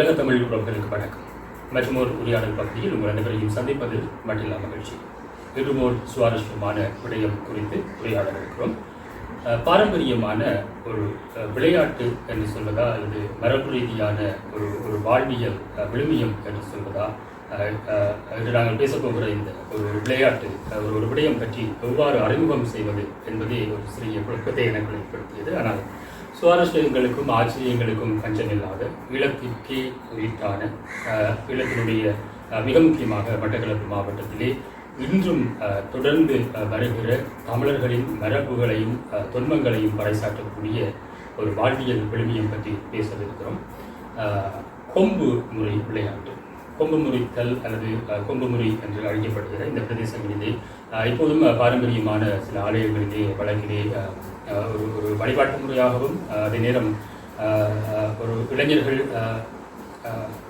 உலக தமிழ் உறவுகளுக்கு வணக்கம். மற்றும் ஒரு உரையாடல் பகுதியில் உங்கள் அனைவரையும் சந்திப்பது மட்டில்லா மகிழ்ச்சி. இன்றும் ஒரு சுவாரஸ்யமான விடயம் குறித்து உரையாட இருக்கிறோம். பாரம்பரியமான ஒரு விளையாட்டு என்று சொல்வதா அல்லது மரபு ரீதியான ஒரு ஒரு வாழ்வியல் விழுமியம் என்று சொல்வதா இன்று நாங்கள் பேசப்போகிற இந்த ஒரு விளையாட்டு ஒரு ஒரு விடயம் பற்றி எவ்வாறு அறிமுகம் செய்வது என்பதே ஒரு சிறிய குழப்பத்தை எனக்கு ஏற்படுத்தியது. ஆனால் சுவாரஸ்யங்களுக்கும் ஆச்சரியங்களுக்கும் பஞ்சமில்லாத ஈழத்திற்கே உயிர்த்தான அஹ், ஈழத்தினுடைய மிக முக்கியமாக மட்டக்களப்பு மாவட்டத்திலே இன்றும் தொடர்ந்து வருகிற தமிழர்களின் மரபுகளையும் தொன்மங்களையும் பறைசாற்றக்கூடிய ஒரு வாழ்வியல் விழுமியம் பற்றி பேசவிருக்கிறோம். கொம்பு முறை விளையாட்டு. கொம்பு முறித்தல் அல்லது கொம்பு முறி என்று அழைக்கப்படுகிற இந்த பிரதேசங்களிலே இப்போதும் பாரம்பரியமான சில ஆலயங்களிலே வழக்கிலே ஒரு ஒரு வழிபாட்டு முறையாகவும் அதே நேரம் ஒரு இளைஞர்கள்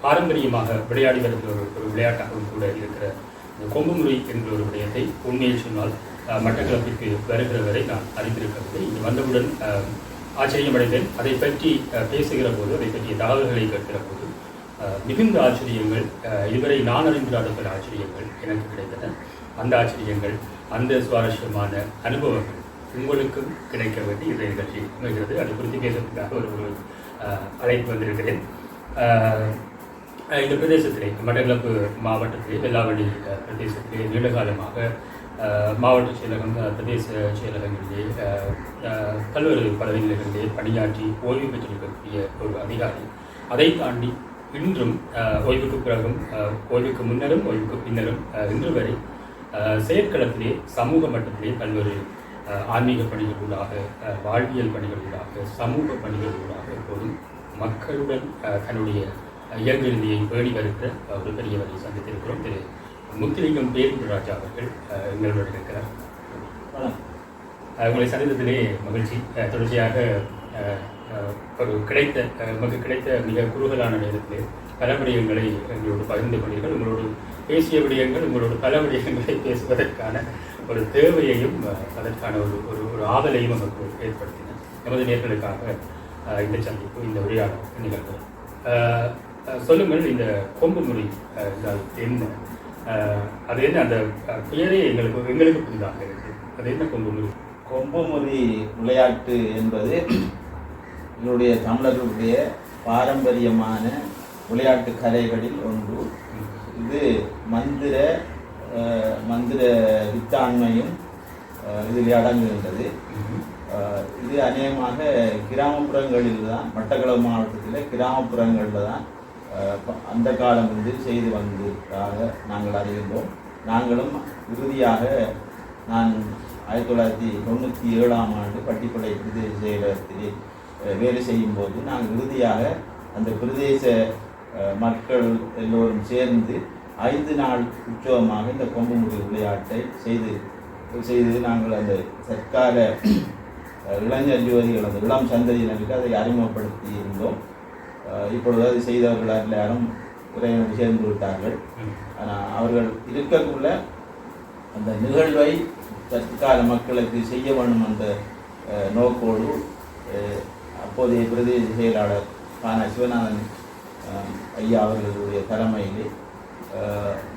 பாரம்பரியமாக விளையாடி வருகிற ஒரு ஒரு விளையாட்டாகவும் கூட இருக்கிற இந்த கொம்பு முறை என்ற ஒரு விடயத்தை உண்மையில் சொன்னால் மட்டக்களப்பிற்கு வருகிற வரை நான் அறிந்திருக்கவில்லை. இங்கு வந்தவுடன் ஆச்சரியமடைந்தேன். அதை பற்றி பேசுகிற போது அதை பற்றிய தகவல்களை கேட்கிற போது மிகுந்த ஆச்சரியங்கள் இதுவரை நான் அறிந்திராத பல ஆச்சரியங்கள் எனக்கு கிடைத்தன. அந்த ஆச்சரியங்கள் அந்த சுவாரஸ்யமான அனுபவங்கள் உங்களுக்கும் கிடைக்க வேண்டி இந்த நிகழ்ச்சி அமைகிறது. அது குறித்து பேசுவதற்காக ஒரு ஒரு அழைப்பு வந்திருக்கிறேன். இந்த பிரதேசத்திலே மட்டக்களப்பு மாவட்டத்திலே வெள்ளாவடி பிரதேசத்திலே நீண்ட காலமாக மாவட்ட செயலகம் பிரதேச செயலகங்களிலே கல்லூரி பதவிகளிலே பணியாற்றி ஓய்வு பெற்றிருக்கக்கூடிய ஒரு அதிகாரி. அதை தாண்டி இன்றும் ஓய்வுக்கு பிறகும் ஓய்வுக்கு முன்னரும் ஓய்வுக்கு பின்னரும் இன்று வரை செயற்களத்திலே சமூக மட்டத்திலே பல்வேறு ஆன்மீக பணிகளூடாக அஹ், வாழ்வியல் பணிகளூடாக சமூக பணிகளூடாக எப்போதும் மக்களுடன் தன்னுடைய அஹ், இயல்பிருதியை பேணி வருகிற ஒரு பெரியவரை சந்தித்திருக்கிறோம். திரு. முத்துலிங்கம் பேருராஜா அவர்கள் எங்களுடன் இருக்கிறார். உங்களை சந்தித்ததிலே மகிழ்ச்சி. தொடர்ச்சியாக ஒரு கிடைத்த நமக்கு கிடைத்த மிக குறுகலான நேரத்திலே பல விடயங்களை எங்களோடு பகிர்ந்து கொண்டீர்கள். உங்களோடு பேசிய விடயங்கள் உங்களோடு பல விடயங்களை பேசுவதற்கான ஒரு தேவையையும் அதற்கான ஒரு ஒரு ஒரு ஆவலையும் நமக்கு ஏற்படுத்தின. எமது நேர்களுக்காக இந்த சந்திப்பு இந்த உரையாடல் நிகழ்வு சொல்லுங்கள் இந்த கொம்பு முறை என்ன? அது என்ன? அந்த பெயரே எங்களுக்கு எங்களுக்கு புதிதாக இருக்கு. அது என்ன கொம்பு முறை? கொம்புமுறி விளையாட்டு என்பது எங்களுடைய தமிழர்களுடைய பாரம்பரியமான விளையாட்டு கலைகளில் ஒன்று. இது மந்திர மந்திர வித்தாண்மையும் இதில் அடங்குகின்றது. இது அநேகமாக கிராமப்புறங்களில் தான் மட்டக்களவு மாவட்டத்தில் கிராமப்புறங்களில் தான் அந்த காலம் வந்து செய்து வந்ததாக நாங்கள் அறிகின்றோம். நாங்களும் இறுதியாக நான் ஆயிரத்தி தொள்ளாயிரத்தி தொண்ணூற்றி ஏழாம் ஆண்டு பட்டிப்படை பிரதேச செயலகத்தில் வேலை செய்யும் போது நாங்கள் இறுதியாக அந்த பிரதேச மக்கள் எல்லோரும் சேர்ந்து ஐந்து நாள் உற்சவமாக இந்த கொம்புமுடி விளையாட்டை செய்து செய்து நாங்கள் அந்த சர்க்கார இளைஞர் யுவதிகள் அந்த இளம் சந்ததியினருக்கு அதை அறிமுகப்படுத்தி இருந்தோம். இப்பொழுது அது செய்தவர்கள் எல்லாரும் உரையினர் சேர்ந்து விட்டார்கள். ஆனால் அவர்கள் இருக்கக்குள்ள அந்த நிகழ்வை தற்கால மக்களுக்கு செய்ய வேண்டும் என்ற நோக்கோடு அப்போதைய பிரதேச செயலாளர் கான சிவநாதன் ஐயா அவர்களுடைய தலைமையிலே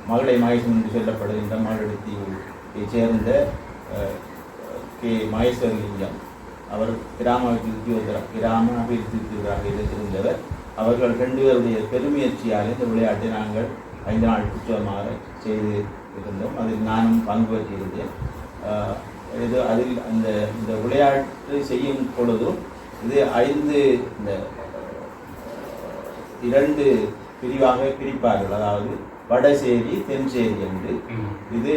மகளை மகேசன் என்று சொல்லப்படுகின்ற மகளிடத்தில் சேர்ந்த கே கே மகேஸ்வரலிங்கம் அவர் கிராம அபிவிருத்தி கிராம அபிவிருத்தி உத்தரவாக இருந்தவர் அவர்கள் ரெண்டு பேருடைய பெருமுயற்சியால் இந்த விளையாட்டை நாங்கள் ஐந்து நாள் உற்சவமாக செய்து இருந்தோம். அதில் நானும் பங்கு பெற்றிருந்தேன் இது அதில் அந்த இந்த விளையாட்டு செய்யும் பொழுதும் இது ஐந்து இந்த இரண்டு பிரிவாக பிரிப்பார்கள். அதாவது வடசேரி தென்சேரி என்று. இது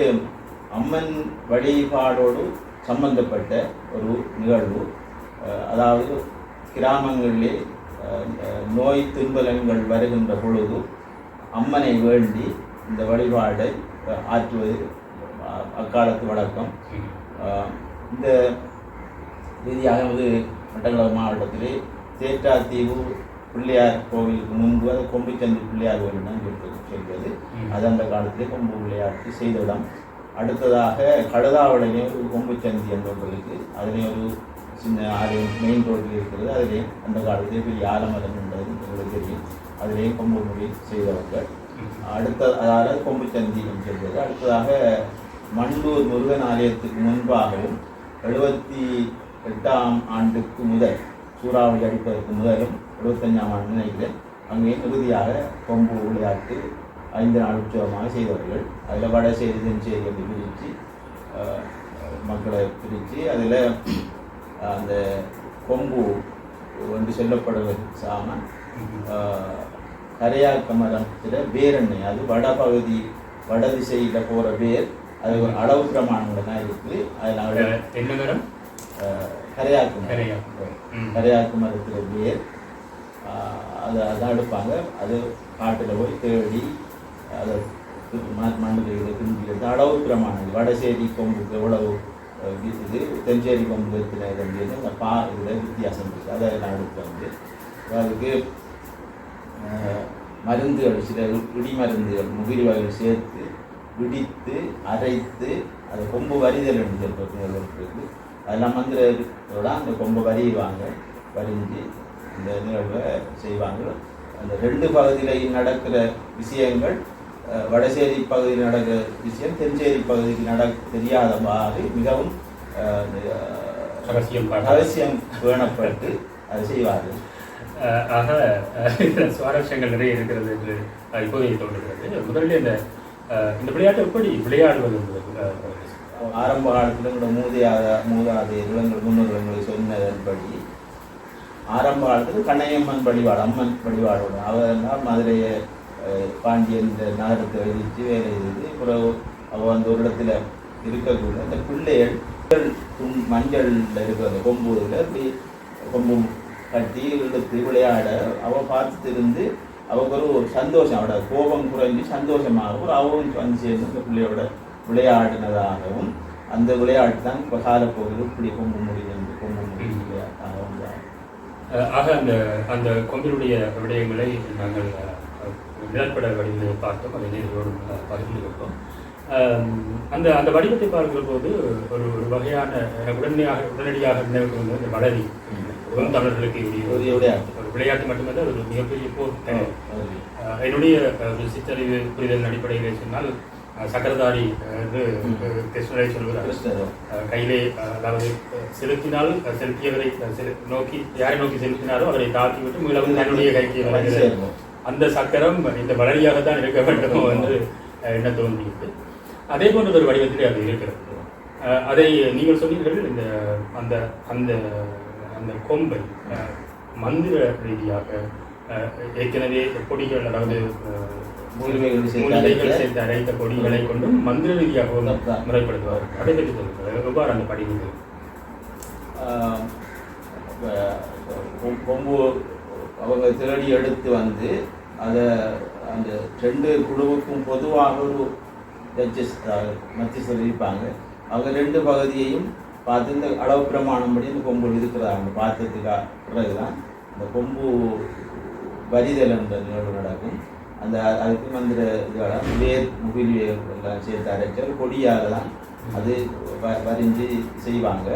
அம்மன் வழிபாடோடு சம்பந்தப்பட்ட ஒரு நிகழ்வு. அதாவது கிராமங்களிலே நோய் துன்பலங்கள் வருகின்ற பொழுது அம்மனை வேண்டி இந்த வழிபாடை ஆற்றுவது அக்காலத்து வழக்கம். இந்த ரீதியாக வந்து மட்டக்களப்பு மாவட்டத்திலே சேற்றாத்தீவு பிள்ளையார் கோவிலுக்கு முன்பு அது கொம்பிச்சந்தி பிள்ளையார் கோவில் தான் சொல்றது ம். அது அந்த காலத்திலே கொம்பு விளையாட்டு செய்த இடம். அடுத்ததாக கழுதாவளையிலே ஒரு கொம்புச்சந்தி என்ற ஒன்று இருக்கு அதிலே ஒரு சின்ன ஆறு மெயின் ரோட்டில் இருக்கிறது. அதிலே அந்த காலத்திலே பெரிய ஆலமரம் என்றது உங்களுக்கு தெரியும். அதிலேயும் கொம்பு முறை செய்தவர்கள். அடுத்த அதாவது கொம்பு சந்தியம் செய்தது அடுத்ததாக மண்டூர் முருகன் ஆலயத்துக்கு முன்பாகவும் எழுபத்தி எட்டாம் ஆண்டுக்கு முதல் சூறாவளி அடிப்பதற்கு முதலும் எழுபத்தஞ்சாம் ஆண்டு நினைக்கிறேன். அங்கே இறுதியாக கொம்பு விளையாட்டு ஐந்து நாள் உற்சவமாக செய்தவர்கள். அதில் வடசேரி தென்சேரி என்று பிரித்து மக்களை பிரித்து அதில் அந்த கொம்பு என்று சொல்லப்படுவது சாமன் கரையாக்க மரத்தில் வேரெண்ணெய் அது வடபகுதி வடதிசையில் போகிற வேர் அது ஒரு அளவு பிரமாணங்கள் தான் இருக்குது. அதில் என்ன மரம்? கரையாக்கு மரம். நிறையா ம். கரையாக்கு மரத்தில் வேர் அதை அதான் எடுப்பாங்க அது காட்டில் போய் தேடி அதை மண்ணில் இதை எடுத்து அளவு பிரமாணங்கள். வடசேரி கொம்புக்கு எவ்வளவு இது தென்சேரி கொம்பு இருக்கிற இது அந்த பா இதில் வித்தியாசம் இருக்குது அதை நான் எடுப்பேன் வந்து. அதுக்கு மருந்துகள் சில இடி மருந்துகள் முகிரி வகைகள் சேர்த்து விடித்து அரைத்து அது கொம்பு வரிதல் என்று சொல்றது இருக்கு. அதெல்லாம் மந்திரோட அந்த கொம்பை வரிவாங்க வரிஞ்சு இந்த நிகழ்வை செய்வாங்க. அந்த ரெண்டு பகுதியில் நடக்கிற விஷயங்கள் வடசேரி பகுதியில் நடக்கிற விஷயம் தென்சேரி பகுதியில் நட மிகவும் அஹ், இந்த, அஹ், ரகசியம் பேணப்பட்டு அதை செய்வார்கள். ஆக சுவாரஸ்யங்கள் நிறைய இருக்கிறது என்று இப்போதைய தோன்றுகிறது. முதலில் இந்த இந்த விளையாட்டு எப்படி விளையாடுவது என்பது ஆரம்ப காலத்தில் கூட மூதையாத மூதாத இளங்கள் முன்னோர்களை சொன்னதன்படி ஆரம்ப காலத்தில் கண்ணையம்மன் வழிபாடு அம்மன் வழிபாடு அவர் தான் மதுரையை பாண்டியன் இந்த நகரத்தை எழுதிச்சு வேலை செய்து பிறகு அவள் அந்த ஒரு இடத்துல இருக்கக்கூடிய அந்த பிள்ளைகள் மஞ்சள் துண் மஞ்சள்ல இருக்கிற அந்த கொம்புல இப்படி கொம்பு கட்டி இழுத்து விளையாட அவள் பார்த்துட்டு இருந்து ஒரு சந்தோஷம். அவட கோபம் குறைஞ்சி சந்தோஷமாகவும் அவரும் வந்து சேர்ந்து அந்த பிள்ளையோட விளையாடினதாகவும் அந்த விளையாட்டு தான் இப்போ காலப்போக்கில் இப்படி கொம்பு முடியும் கொம்பு முடியும் ஆக அந்த அந்த கொம்பினுடைய விடயங்களை நாங்கள் நிழற்பட வடிவில் பார்த்தோம். அதை நேரோடு பகிர்ந்து கொண்டோம். அந்த அந்த வடிவத்தை பார்க்கிற போது ஒரு ஒரு வகையான உடனடியாக உடனடியாக நினைவுக்கு வந்தது இந்த வளரி அதுவும் தமிழர்களுக்கு ஒரு விளையாட்டு. ஒரு விளையாட்டு மட்டுமல்ல ஒரு மிகப்பெரிய போர். என்னுடைய ஒரு சிற்றறிவு புரிதல் அடிப்படையில் சொன்னால் சக்கரதாரி என்று கிருஷ்ணரை சொல்கிறார் கையிலே அதாவது செலுத்தினால் செலுத்தியவரை நோக்கி யாரை நோக்கி செலுத்தினாரோ அவரை விட்டு மீளவும் தன்னுடைய கைக்கு வந்து வருகிற சேரணும். அந்த சக்கரம் இந்த வளரியாக தான் இருக்க வேண்டுமோ என்று எண்ண தோன்றியது? அதே போன்ற ஒரு வடிவத்திலே அது இருக்கிறது. அதை நீங்கள் சொன்னீர்கள் இந்த அந்த அந்த அந்த கொம்பை மந்திர ரீதியாக ஏற்கனவே கொடிகள் அதாவது மூலிகைகள் சேர்த்து அரைத்த- கொடிகளை கொண்டும் மந்திர அதான். முறைப்படுத்துவார். அதை பற்றி சொல்லுங்கள். எவ்வாறு அந்த படிவு ஆஹ் அஹ் கொ- கொம்பு அவங்க தேடி எடுத்து வந்து அதை அந்த ரெண்டு குழுவுக்கும் பொதுவாக ஒரு ஜட்ஜஸ் மத்தியஸ்தர் இருப்பாங்க அவங்க ரெண்டு பகுதியையும் பார்த்து இந்த அளவு பிரமாணம் படி இந்த கொம்பு இருக்கிறாங்க பார்த்ததுக்கு பிறகுதான் இந்த கொம்பு வரிதல் என்ற நிகழ்வு நடக்கும். அந்த அதுக்கு மந்திர இதுவெல்லாம் வேர் முகில் வேர் எல்லாம் சேர்த்து அரைச்சல் கொடியால் தான் அது வ- வரிஞ்சு செய்வாங்க.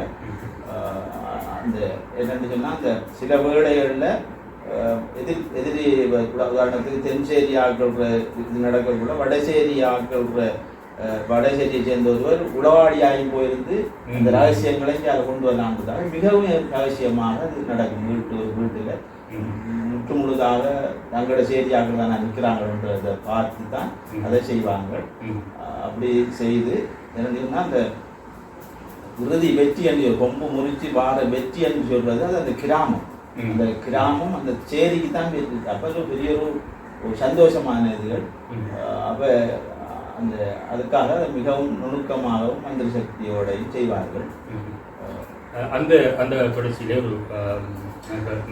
அந்த என்னன்னு சொன்னால் அந்த சில வேடைகளில் எதிர் எதிரி உதாரணத்துக்கு தென்சேரி ஆட்கள் இது நடக்கக்குள்ள வடசேரி ஆட்கள் வடசேரியை சேர்ந்த ஒருவர் உளவாடி ஆகி போயிருந்து அந்த ம். ரகசியங்களை அதை கொண்டு வரலான்றதாக மிகவும் ரகசியமாக அது நடக்கும். வீட்டு ஒரு வீட்டில். முற்று முழுதாக தங்களோட செய்தியாளர்கள் தான் நிற்கிறாங்கன்றதை பார்த்து தான். அதை செய்வாங்க. அப்படி செய்து என்னன்னா அந்த இறுதி வெற்றி என்று கொம்பு முறிச்சு வார வெற்றி என்று சொல்றது அது அந்த கிராமம். அந்த கிராமம் அந்த சேரிக்கு தான் அப்போ பெரிய ஒரு சந்தோஷமான இதுகள். அப்ப அந்த அதுக்காக மிகவும் நுணுக்கமாகவும் மந்திர சக்தியோடையும் செய்வார்கள் அந்த அந்த தொடர்ச்சியிலே ஒரு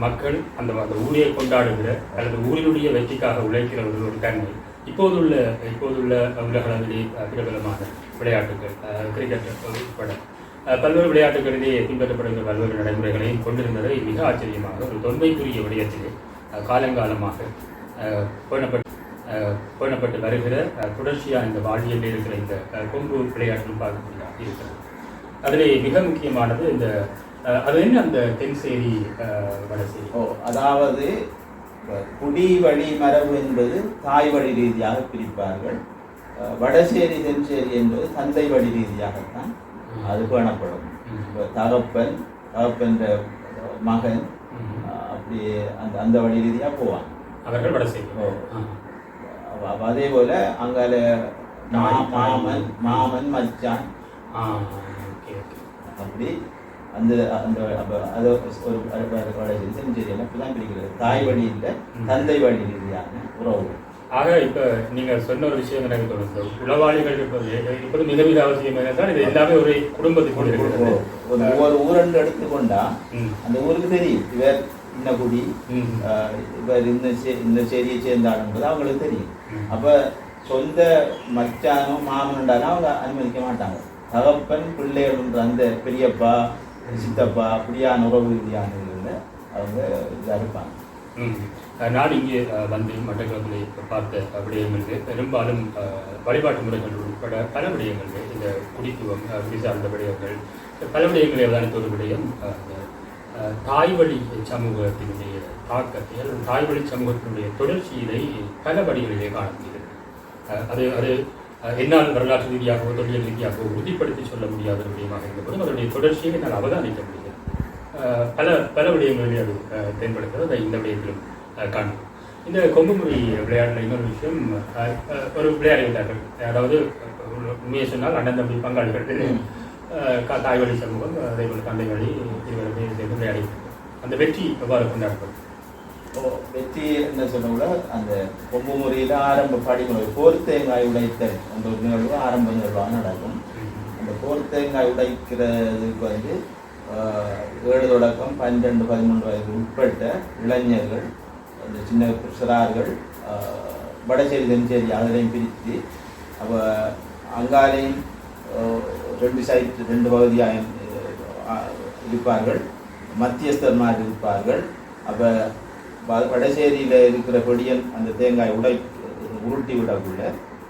மக்கள் அந்த அந்த ஊரை கொண்டாடுகிற அல்லது ஊரினுடைய வெற்றிக்காக உழைக்கிற ஒரு ஒரு தன்மை இப்போதுள்ள இப்போதுள்ள உலக அளவிலே பிரபலமான விளையாட்டுகள் கிரிக்கெட் உட்பட. பல்வேறு விளையாட்டுகளிலே பின்பற்றப்படுகிற பல்வேறு நடைமுறைகளையும் கொண்டிருந்ததை. மிக ஆச்சரியமாக ஒரு தொன்மைக்குரிய விடயத்திலே காலங்காலமாக பேணப்பட்டு பேணப்பட்டு வருகிற அஹ், தொடர்ச்சியான இந்த வாழ்வியலில் இருக்கிற இந்த அஹ், கொம்பு விளையாட்டு பார்க்கக்கூடியதாக இருக்கிறது. அதிலே மிக முக்கியமானது இந்த அது என்ன அந்த தென்சேரி வடசேரி ஓ அதாவது குடி வழி மரபு என்பது தாய் வழி ரீதியாக பிரிப்பார்கள். வடசேரி தென்சேரி என்பது தந்தை வழி ரீதியாகத்தான் அது பேணப்படும் தகப்பன் தகப்பன்ற மகன் அப்படி அந்த அந்த வழி ரீதியாக போவான் அவர்கள் வட செய்வோம் ஓ. அதே போல அங்கால. மாமன் மாமன் மச்சான். அப்படி அந்த அந்த அது ஒரு தென்சேரி அப்படிதான் பிரிக்கிறது. தாய் வழி இல்லை தந்தை வழி ரீதியான உறவு. ஆக இப்ப நீங்க சொன்ன ஒரு விஷயம் எனக்கு தோணுது. உளவாளிகள் இருப்பது இருப்பது மிக மிக அவசியம். தான் இது எல்லாமே ஒரு ஒரு ஒவ்வொரு ஊரெண்டு எடுத்துக்கொண்டா. அந்த ஊருக்கு தெரியும். இவர் இன்ன குடி ம். ஆஹ் இவர் இந்த இந்த சேரியை சேர்ந்தாளுன்றது அவங்களுக்கு தெரியும். அப்ப சொந்த மச்சானோ மாமனுண்டாலும் அவங்க அனுமதிக்க மாட்டாங்க. தகப்பன் பிள்ளைகள்ன்ற அந்த பெரியப்பா சித்தப்பா அப்படியான உறவு ரீதியான இதுல அவங்க இதாக இருப்பாங்க நான் இங்கே வந்து மட்டக்களப்பிலே பார்த்த விடயங்களுக்கு பெரும்பாலும் வழிபாட்டு முறைகள் உட்பட பல விடயங்கள் இந்த குடித்துவம் சார்ந்த விடயங்கள் பல விடயங்களை அவதானித்த ஒரு விடயம் தாய்வழி சமூகத்தினுடைய தாக்கத்தை அல்லது தாய்வழி சமூகத்தினுடைய தொடர்ச்சியினை பல வழிகளிலே காண முடிகிறது. அது அது என்னால் வரலாற்று ரீதியாகவோ தொழில் ரீதியாகவோ உறுதிப்படுத்தி சொல்ல முடியாத விடயமாக இருந்தபோதும் அதனுடைய தொடர்ச்சியை என்னால் அவதானிக்க முடிகிறது பல பல விடயங்களிலே அது பயன்படுத்துகிறது தென்படுகிறது. அதை இந்த விடயத்திலும் காண்போம். இந்த கொம்புமுறை விளையாடின இன்னொரு விஷயம் ஒரு விளையாடி விட்டார்கள் அதாவது உண்மையை சொன்னால் அண்ணன் தம்பி பங்காளிகள். தாய் வழி சமூகம் அதே போல் தந்தை வழி இருவருமே சேர்ந்து விளையாடி அந்த வெற்றி எவ்வாறு கொண்டாடப்படும்? ஓ, வெற்றி என்ன சொன்னோம்னா அந்த கொம்பு முறையில் ஆரம்ப படிமுறை போர் தேங்காய் உடைத்தல் அந்த ஒரு நிகழ்வு ஆரம்ப நிகழ்வாக நடக்கும். அந்த போர் தேங்காய் உடைக்கிறதுக்கு வந்து ஏழு தொடக்கம் பன்னிரெண்டு பதிமூன்று வயது உட்பட்ட இளைஞர்கள் அந்த சின்ன சிறார்கள் வடசேரி தென்சேரி அதிலையும் பிரித்து அப்போ அங்காலையும் ரெண்டு சைட் ரெண்டு பகுதியாக இருப்பார்கள். மத்தியஸ்தர்மார் இருப்பார்கள். அப்போ வடசேரியில் இருக்கிற கொடியன் அந்த தேங்காய் உடை உருட்டி விடக்குள்ள.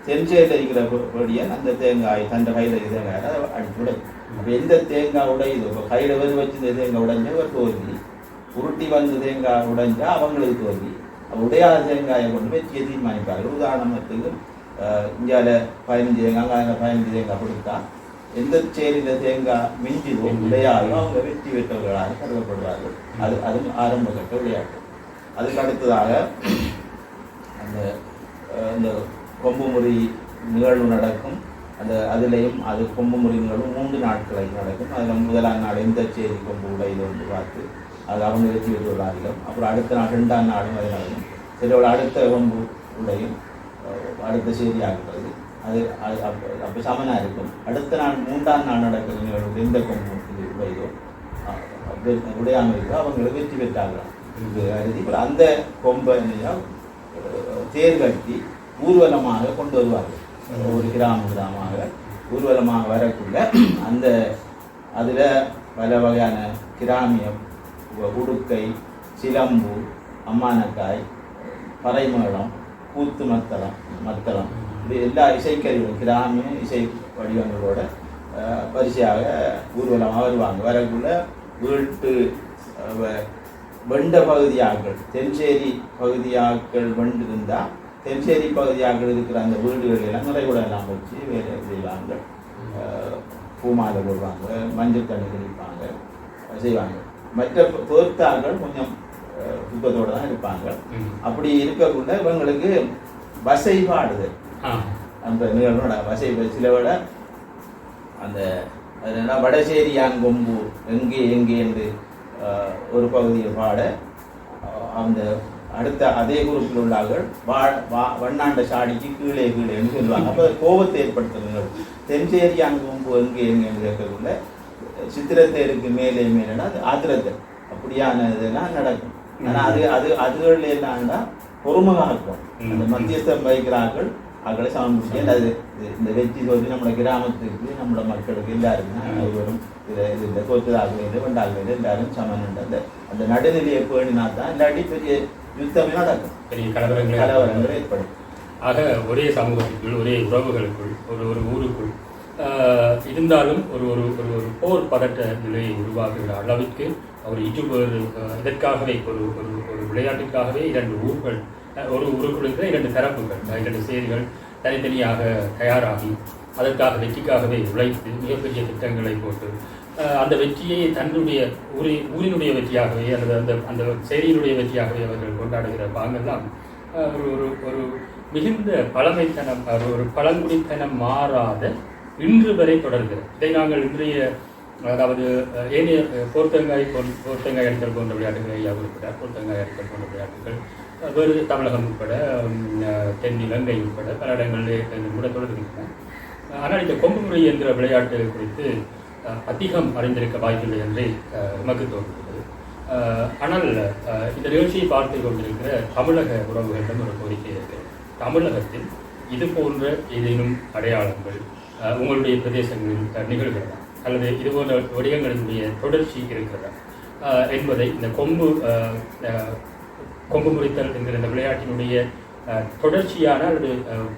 தென்சேரியில் இருக்கிற கொடியன் அந்த தேங்காய் தந்த கையில் இருக்கிற தேங்காய் உடை அப்போ எந்த தேங்காய் உடையுதோ இப்போ கையில் வந்து வச்சு இந்த தேங்காய் உடைஞ்சா ஒரு தோல்வி. உருட்டி வந்த தேங்காய் உடைஞ்சா அவங்களுக்கு தோல்வி. உடையாத தேங்காயை கொண்டு போய் தீர்மானிப்பார்கள். உதாரணத்துக்கு இந்தியாவில் பதினஞ்சு தேங்காய் அங்கே பதினஞ்சு தேங்காய் கொடுத்தா எந்த சேரியில் தேங்காய் மிஞ்சிதோ உடையாதோ அவங்க வெற்றி பெற்றவர்களாக கருதப்படுவார்கள். அது அது ஆரம்ப கட்ட விளையாட்டு. அதுக்கு அடுத்ததாக அந்த இந்த கொம்பு முறி நிகழ்வு நடக்கும். அந்த அதுலேயும் அது கொம்பு முறி நிகழ்வு மூன்று நாட்களை நடக்கும். அதில் முதலாம் நாள் எந்த சேரி கொம்பு உடையில் வந்து பார்த்து அது அவங்க வெற்றி பெற்றுள்ளார்கள் அப்புறம் அடுத்த நாள் ரெண்டாம் நாளும் அது நடக்கும். சிலோட அடுத்த கொம்பு உடையும். அடுத்த சேரி ஆகிறது அது அது அப்போ அப்போ சமனாக இருக்கும் அடுத்த நாள் மூன்றாம் நாள் நடக்கிற நிகழ்வு எந்த கொம்பு இது உடையதோ உடையாமல் இருக்கோ. அவங்களை வெற்றி பெற்றார்கள் இது அறுதி அந்த கொம்பை தேர் கட்டி ஊர்வலமாக கொண்டு வருவார்கள். ஒரு கிராம கிராமமாக ஊர்வலமாக வரக்குள்ள அந்த அதில் பல வகையான கிராமியம் உடுக்கை சிலம்பு அம்மானக்காய் பறைமேளம் கூத்து மத்தளம் மத்தளம். இது எல்லா இசைக்கருவிகளும் கிராமிய இசை வடிவங்களோட அஹ், வரிசையாக ஊர்வலமாக வருவாங்க. வரக்குள்ள வீட்டு வெண்ட பகுதியாக்கள் தென்சேரி பகுதியாக்கள் வெண்டு இருந்தால் தென்சேரி பகுதியாக்கள் இருக்கிற அந்த வீடுகள் எல்லாம் வச்சு வேலை செய்வாங்க. பூமாலை போடுவாங்க மஞ்சள் தண்ணி தெளிப்பாங்க செய்வாங்க. மற்ற தோர்த்தார்கள் கொஞ்சம் துக்கத்தோட தான் இருப்பாங்க. அப்படி இருக்கக்குள்ள இவங்களுக்கு வசை பாடுதல் அந்த நிகழ்வோட வசை சிலவோட அந்த அது என்ன வடசேரியாங்கொம்பு எங்கே எங்கே என்று ஒரு பகுதியை பாட அந்த அடுத்த அதே குரூப்பில் உள்ளார்கள். வா வண்ணாண்ட சாடிக்கு கீழே கீழேன்னு சொல்லுவாங்க. அப்போ கோபத்தை ஏற்படுத்துங்கள் தென்சேரியாங்கொம்பு எங்கே எங்கேன்னு கேட்கக்குள்ள சித்திரத்தேருக்கு மேலே மேலேனா அது ஆத்திரத்தை. அப்படியான இதெல்லாம் நடக்கும். ஆனால் அது அது அதுகளில் என்னன்னா பொறுமை காக்கும் அந்த மத்தியஸ்தம் வகிக்கிறார்கள் அவர்களை சமர்ப்பிச்சு அது இது- இந்த வெற்றி தோற்று நம்ம கிராமத்துக்கு நம்ம மக்களுக்கு எல்லாருக்கும் ஒருவரும் இதை இது இந்த தோற்றதாக இல்லை வெண்டாக இல்லை எல்லாரும் சமன் அந்த அந்த நடுநிலையை பேணினா தான் இல்லாட்டி பெரிய யுத்தமே நடக்கும். பெரிய கலவரங்களே கலவரங்கள் ஏற்படும். ஆக ஒரே சமூகத்துக்குள் ஒரே உறவுகளுக்குள் ஒரு ஒரு ஊருக்குள் இருந்தாலும் ஒரு ஒரு ஒரு ஒரு போர் பதட்ட நிலையை உருவாக்குகிற அளவிற்கு ஒரு ஆஹ், இதற்காகவே ஒரு ஒரு ஒரு விளையாட்டுக்காகவே இரண்டு ஊர்கள் ஒரு ஊருக்குள் இரண்டு தரப்புகள் இரண்டு செய்திகள் தனித்தனியாக தயாராகி அதற்காக வெற்றிக்காகவே உழைத்து மிகப்பெரிய திட்டங்களை போட்டு அந்த வெற்றியை தன்னுடைய ஊரி ஊரினுடைய வெற்றியாகவே அல்லது அந்த அந்த சேரியினுடைய வெற்றியாகவே அவர்கள் கொண்டாடுகிற பாங்கெல்லாம் ஒரு ஒரு ஒரு மிகுந்த பழமைத்தனம் ஒரு ஒரு பழங்குடித்தனம் மாறாத இன்று வரை தொடர்கிறது. இதை நாங்கள் இன்றைய அதாவது அஹ், ஏனைய போர்த்தங்காய் போர்த்தங்காய் அடித்தல் போன்ற விளையாட்டுகள் ஐயா குறிப்பிட்டார். போர்த்தங்காய் அடித்தல் போன்ற விளையாட்டுகள். வேறு தமிழகம் உட்பட தென் இலங்கை உட்பட பல இடங்களிலே கூட தொடர்கின்றன ஆனால் இந்த கொம்பு முறை என்கிற விளையாட்டு குறித்து அதிகம் அறிந்திருக்க வாய்ப்பில்லை என்றே நமக்கு தோன்றுகிறது. ஆனால் இந்த நிகழ்ச்சியை பார்த்து கொண்டிருக்கிற தமிழக உறவுகளிடம் ஒரு கோரிக்கை இருக்கு. தமிழகத்தில் இது போன்ற ஏதேனும் அடையாளங்கள் உங்களுடைய பிரதேசங்களில் நிகழ்கிறதா? அல்லது இது போன்ற வடிவங்களினுடைய தொடர்ச்சி இருக்கிறதா? என்பதை இந்த கொம்பு அஹ், கொம்பு முறித்தல் என்கிற இந்த விளையாட்டினுடைய அஹ், தொடர்ச்சியான அல்லது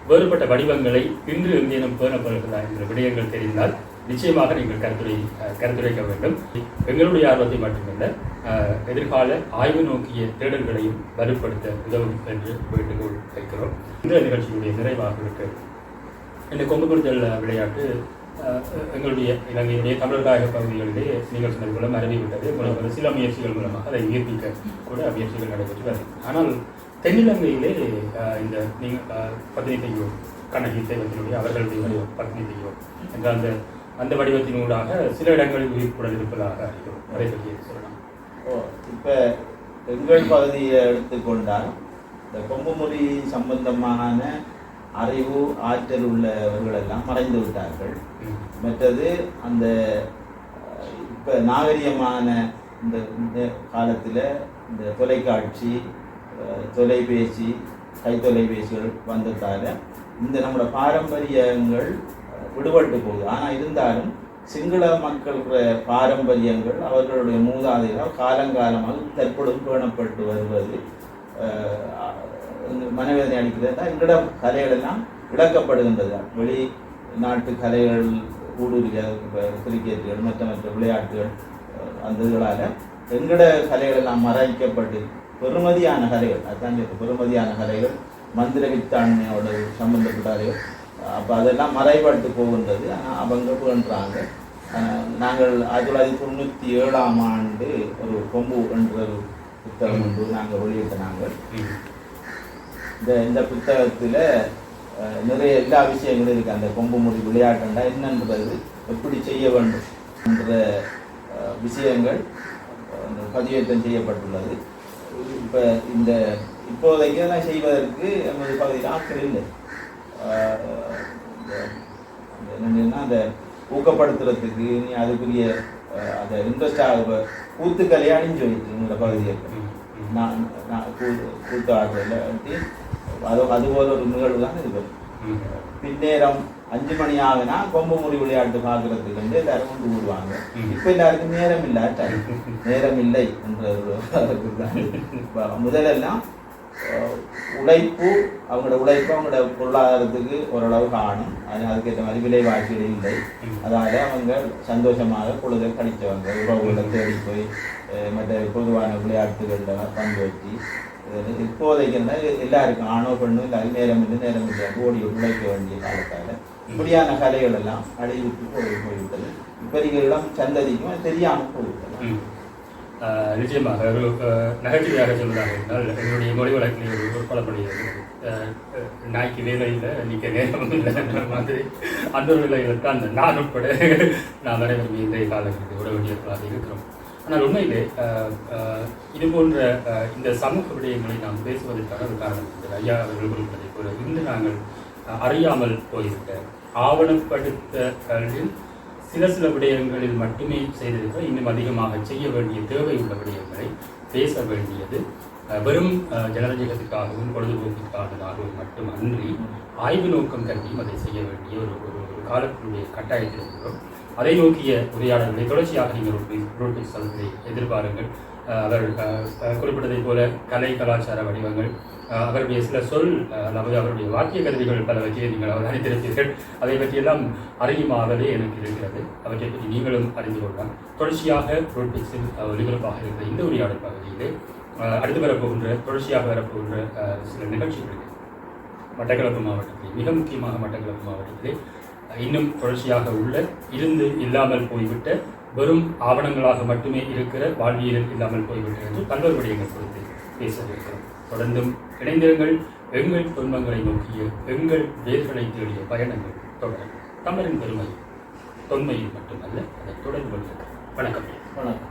வேறுபட்ட வடிவங்களை இன்று எங்கேனும் பேணப்படுகிறதா என்ற விடயங்கள் தெரிந்தால் நிச்சயமாக நீங்கள் கருத்துரை கருத்துரைக்க வேண்டும். எங்களுடைய ஆர்வத்தை மட்டுமல்ல எதிர்கால ஆய்வு நோக்கிய தேடல்களையும் வலுப்படுத்த உதவும் என்று வேண்டுகோள் வைக்கிறோம். இந்த நிகழ்ச்சியுடைய நிறைவாக இருக்கிறது இந்த கொம்பு விளையாட்டு எங்களுடைய இலங்கையுடைய தமிழர்தாயக பகுதிகளிலே நீங்கள் சொன்னது மூலம் அறிவிவிட்டது விட்டது சில முயற்சிகள் மூலமாக அதை உயர்த்திக்க கூட முயற்சிகள் நடைபெற்று வருது ஆனால் தென்னிலங்கையிலே இந்த நீங்கள் பத்தினி கண்ணகி தெய்வத்தினுடைய அவர்களுடைய வடிவம் பத்னி என்ற அந்த அந்த வடிவத்தினூடாக சில இடங்களில் உயிர்ப்புடன் இருப்பதாக அறிகிறோம். அதை பற்றி சொல்லலாம். ஓ இப்போ எங்கள் பகுதியை எடுத்துக்கொண்டால் இந்த கொம்புமொழி சம்பந்தமான அறிவு ஆற்றல் உள்ளவர்கள் எல்லாம் மறைந்து விட்டார்கள். மற்றது அந்த இப்போ நாகரிகமான இந்த இந்த காலத்தில் இந்த தொலைக்காட்சி தொலைபேசி கைத்தொலைபேசிகள் வந்ததால் இந்த நம்மளோட பாரம்பரியங்கள் விடுபட்டு போகுது. ஆனால் இருந்தாலும் சிங்கள மக்களோட பாரம்பரியங்கள் அவர்களுடைய மூதாதைகள் காலங்காலமாக தற்பொழுது பேணப்பட்டு வருவது மனவேதனை அளிக்கிறது எங்களோட கலைகள் எல்லாம் இழக்கப்படுகின்றது வெளி நாட்டு கலைகள் ஊடுருவிய கிரிக்கெட்டுகள் மற்ற மற்ற விளையாட்டுகள் அந்த இதுகளால் எங்களோட கலைகள் எல்லாம் மறைக்கப்பட்டு பெருமதியான கலைகள் அதான் சொல்றேன், பெருமதியான கலைகள் மந்திர வித்தாண்மையோட சம்பந்தப்பட்டார்கள் அப்போ அதெல்லாம் மறைபட்டு போகின்றது. ஆனால் அவங்க போன்றாங்க நாங்கள் ஆயிரத்தி தொள்ளாயிரத்தி தொண்ணூற்றி ஏழாம் ஆண்டு ஒரு கொம்பு என்ற ஒரு புத்தகம் ஒன்று நாங்கள் வெளியிட்ட நாங்கள். இந்த இந்த புத்தகத்தில் நிறைய எல்லா விஷயங்களும் இருக்குது அந்த கொம்பு முடி விளையாட்டுண்டா என்னன்றது எப்படி செய்ய வேண்டும் என்ற விஷயங்கள் பதிவேற்றம் செய்யப்பட்டுள்ளது. இப்போ இந்த இப்போதைக்கு இதெல்லாம் செய்வதற்கு எமது பகுதியில் ஆட்கள் இல்லை. என்னன்னா அந்த ஊக்கப்படுத்துறதுக்கு நீ அதுக்குரிய அந்த இன்ட்ரெஸ்டாக கூத்துக்கலையே அழிஞ்சு போயிட்டு இந்த பகுதியில். நான் நான் கூத்து ஆடுறதில்ல வந்து அது அதுபோல ஒரு நிகழ்வு தான் இது. பின்னேரம் அஞ்சு மணி ஆகுனா கொம்பு முறி விளையாட்டு பார்க்கறதுக்கு வந்து எல்லாரும் கொண்டு கூடுவாங்க ம். இப்போ எல்லாருக்கும் நேரம் இல்லை. நேரம் இல்லை என்ற முதலெல்லாம் உழைப்பு அவங்களோட உழைப்பு அவங்களோட பொருளாதாரத்துக்கு ஓரளவு காணும் அது அதுக்கேற்ற மாதிரி விலைவாசிகள் இல்லை. அதால அவங்க சந்தோஷமாக பொழுதை கழிச்சவங்க உறவுகளை தேடி போய் மற்ற பொதுவான விளையாட்டுகளில் பங்கேற்றி இப்போதைக்குன்னா எல்லாருக்கும் ஆணோ பெண்ணோ எல்லாரும் நேரம் இல்லை நேரம் இல்லை ஓடி உழைக்க வேண்டிய காலத்தால் இப்படியான கலைகள் எல்லாம் அழிவுக்கு போய் போய்விட்டது இப்போ சந்ததிக்கும் அது தெரியாமல் போய்விட்டது நிச்சயமாக ஒரு நகைச்சுவையாக சொல்வதாக இருந்தால் என்னுடைய மொழி வழக்கில் ஒரு உட்பட பழமொழி நாய்க்கு வேலை இல்லை நிற்க நேரம் இல்லை மாதிரி அந்த ஒரு நிலையில் தான் நான் உட்பட நான் அனைவரும் இன்றைய காலகட்டத்தில் விட வேண்டியவர்களாக இருக்கிறோம் ஆனால் உண்மையிலே இது போன்ற இந்த சமூக விடயங்களை நாம் பேசுவதற்கான ஒரு காரணம் ஐயா அவர்கள் குறிப்பிட்டதை போல இன்று நாங்கள் ஆஹ், அறியாமல் போய்விட்ட ஆவணப்படுத்தலில் சில சில விடயங்களில் மட்டுமே செய்திருக்க இன்னும் அதிகமாக செய்ய வேண்டிய தேவை உள்ள விடயங்களை பேச வேண்டியது வெறும் ஜனநாயகத்துக்காகவும் பொழுதுபோக்கிற்கானதாகவும் மட்டுமன்றி ஆய்வு நோக்கம் கருதியும் அதை செய்ய வேண்டிய ஒரு ஒரு ஒரு காலத்தினுடைய கட்டாயத்தில் இருக்கிறோம். அதை நோக்கிய உரையாடல்களை தொடர்ச்சியாக நீங்கள் ரோட்ரிக்ஸ் அவர்களை எதிர்பாருங்கள் அவர் குறிப்பிட்டதைப் போல கலை கலாச்சார வடிவங்கள் அவருடைய சில சொல் அஹ், அதாவது அவருடைய வாக்கிய கருவிகள் பலவற்றை நீங்கள் அவர் அறிந்திருப்பீர்கள் அதை பற்றியெல்லாம் அறியுமாகவே எனக்கு இருக்கிறது. அவற்றை பற்றி நீங்களும் அறிந்து கொள்ளலாம். தொடர்ச்சியாக ரோட்ரிக்ஸில் ஒலிபரப்பாக இருக்கிற இந்த உரையாடல் பகுதியிலே அடுத்து வரப்போகின்ற தொடர்ச்சியாக வரப்போகின்ற சில நிகழ்ச்சிகள் மட்டக்களப்பு மாவட்டத்திலே மிக முக்கியமாக மட்டக்களப்பு மாவட்டத்திலே இன்னும் தொடர்ச்சியாக உள்ள இருந்து இல்லாமல் போய்விட்ட வெறும் ஆவணங்களாக மட்டுமே இருக்கிற வாழ்வியல் இல்லாமல் போய்விட்டது என்று பல்வேறு விடயங்கள் குறித்து பேசவிருக்கிறோம். தொடர்ந்தும் இணைந்திருங்கள். எங்கள் துன்பங்களை நோக்கிய எங்கள் வேர்களை தேடிய பயணங்கள் தொடர் தமிழின் பெருமை தொன்மையில் மட்டுமல்ல அதை தொடர்பு கொள்கிறது வணக்கம். வணக்கம்.